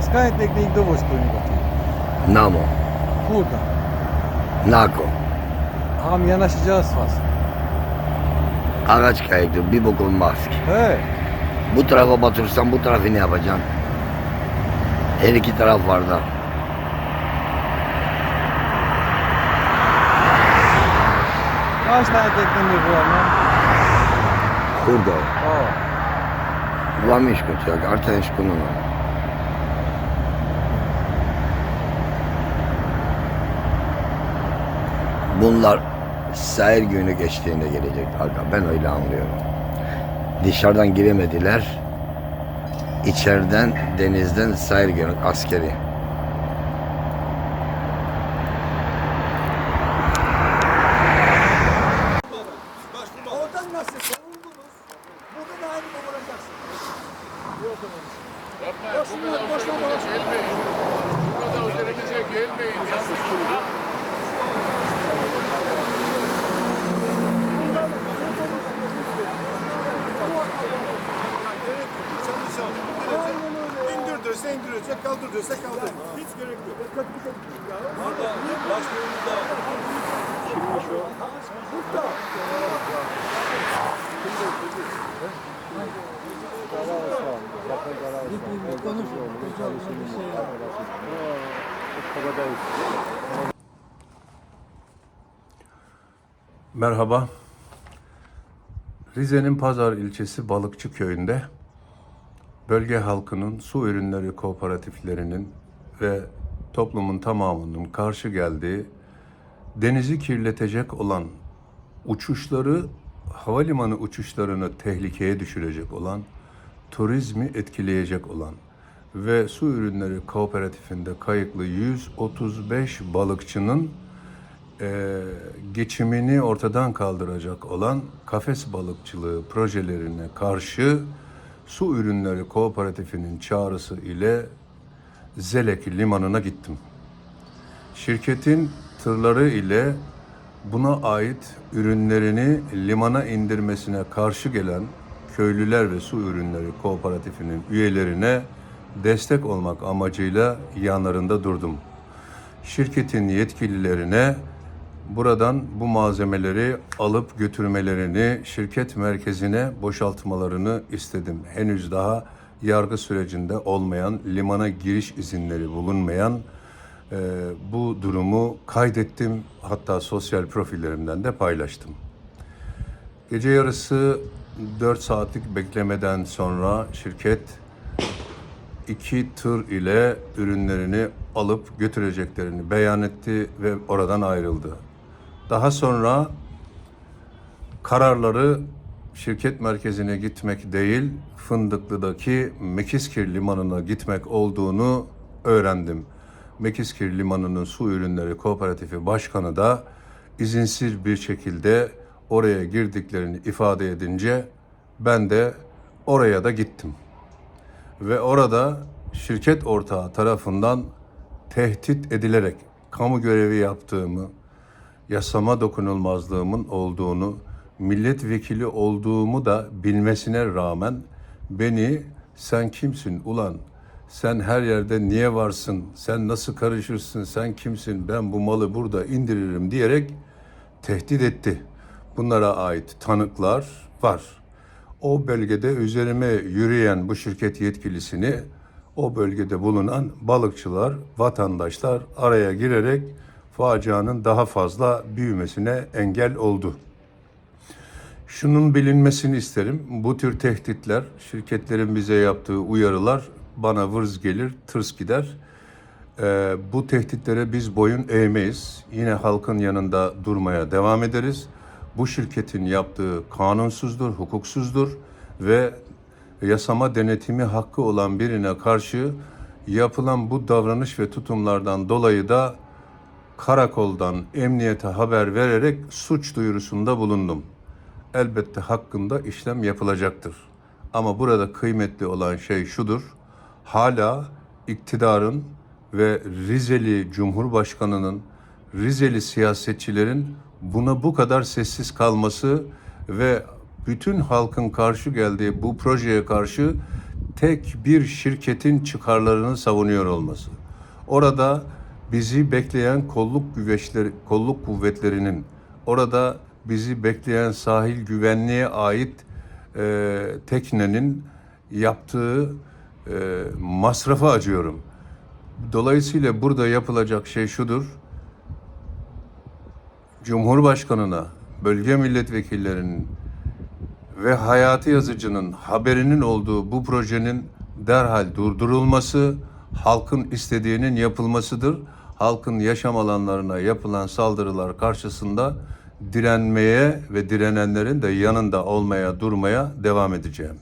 Taskajete gdje do vojskovnika. Namo, Kurda. Nako, Ham yanaşacağız faz. ağaç kaydı, bir bok olmaz ki. He. Bu tarafa batırırsan bu tarafı ne yapacaksın? Her iki taraf var da. Kaç tane teknemiz var lan? Kurda. Aa. Vlamiš čak, Arta Škunova. Bunlar sahil günü geçtiğinde gelecek. Ben öyle anlıyorum. Dışarıdan giremediler. İçeriden denizden sahil günü askeri. İndiriyorsa kaldır diyorsa kaldır. Hiç gerek yok. Burada başlığımızda kimmiş o? Burada. Merhaba. Rize'nin Pazar ilçesi Balıkçı köyünde bölge halkının su ürünleri kooperatiflerinin ve toplumun tamamının karşı geldiği denizi kirletecek olan uçuşları havalimanı uçuşlarını tehlikeye düşürecek olan turizmi etkileyecek olan ve su ürünleri kooperatifinde kayıtlı 135 balıkçının e, geçimini ortadan kaldıracak olan kafes balıkçılığı projelerine karşı su ürünleri kooperatifinin çağrısı ile Zelek limanına gittim. Şirketin tırları ile buna ait ürünlerini limana indirmesine karşı gelen köylüler ve su ürünleri kooperatifinin üyelerine destek olmak amacıyla yanlarında durdum. Şirketin yetkililerine buradan bu malzemeleri alıp götürmelerini şirket merkezine boşaltmalarını istedim. Henüz daha yargı sürecinde olmayan, limana giriş izinleri bulunmayan e, bu durumu kaydettim. Hatta sosyal profillerimden de paylaştım. Gece yarısı 4 saatlik beklemeden sonra şirket iki tır ile ürünlerini alıp götüreceklerini beyan etti ve oradan ayrıldı. Daha sonra kararları şirket merkezine gitmek değil, Fındıklı'daki Mekiskir Limanı'na gitmek olduğunu öğrendim. Mekiskir Limanı'nın su ürünleri kooperatifi başkanı da izinsiz bir şekilde oraya girdiklerini ifade edince ben de oraya da gittim ve orada şirket ortağı tarafından tehdit edilerek kamu görevi yaptığımı, yasama dokunulmazlığımın olduğunu, milletvekili olduğumu da bilmesine rağmen beni sen kimsin ulan? Sen her yerde niye varsın? Sen nasıl karışırsın? Sen kimsin? Ben bu malı burada indiririm diyerek tehdit etti. Bunlara ait tanıklar var o bölgede üzerime yürüyen bu şirket yetkilisini o bölgede bulunan balıkçılar, vatandaşlar araya girerek facianın daha fazla büyümesine engel oldu. Şunun bilinmesini isterim. Bu tür tehditler, şirketlerin bize yaptığı uyarılar bana vırz gelir, tırs gider. Ee, bu tehditlere biz boyun eğmeyiz. Yine halkın yanında durmaya devam ederiz. Bu şirketin yaptığı kanunsuzdur, hukuksuzdur ve yasama denetimi hakkı olan birine karşı yapılan bu davranış ve tutumlardan dolayı da karakoldan emniyete haber vererek suç duyurusunda bulundum. Elbette hakkında işlem yapılacaktır. Ama burada kıymetli olan şey şudur. Hala iktidarın ve Rizeli Cumhurbaşkanı'nın, Rizeli siyasetçilerin buna bu kadar sessiz kalması ve bütün halkın karşı geldiği bu projeye karşı tek bir şirketin çıkarlarını savunuyor olması. Orada bizi bekleyen kolluk güveçleri, kolluk kuvvetlerinin, orada bizi bekleyen sahil güvenliğe ait e, teknenin yaptığı e, masrafa acıyorum. Dolayısıyla burada yapılacak şey şudur. Cumhurbaşkanına, bölge milletvekillerinin ve hayati yazıcının haberinin olduğu bu projenin derhal durdurulması, halkın istediğinin yapılmasıdır. Halkın yaşam alanlarına yapılan saldırılar karşısında direnmeye ve direnenlerin de yanında olmaya, durmaya devam edeceğim.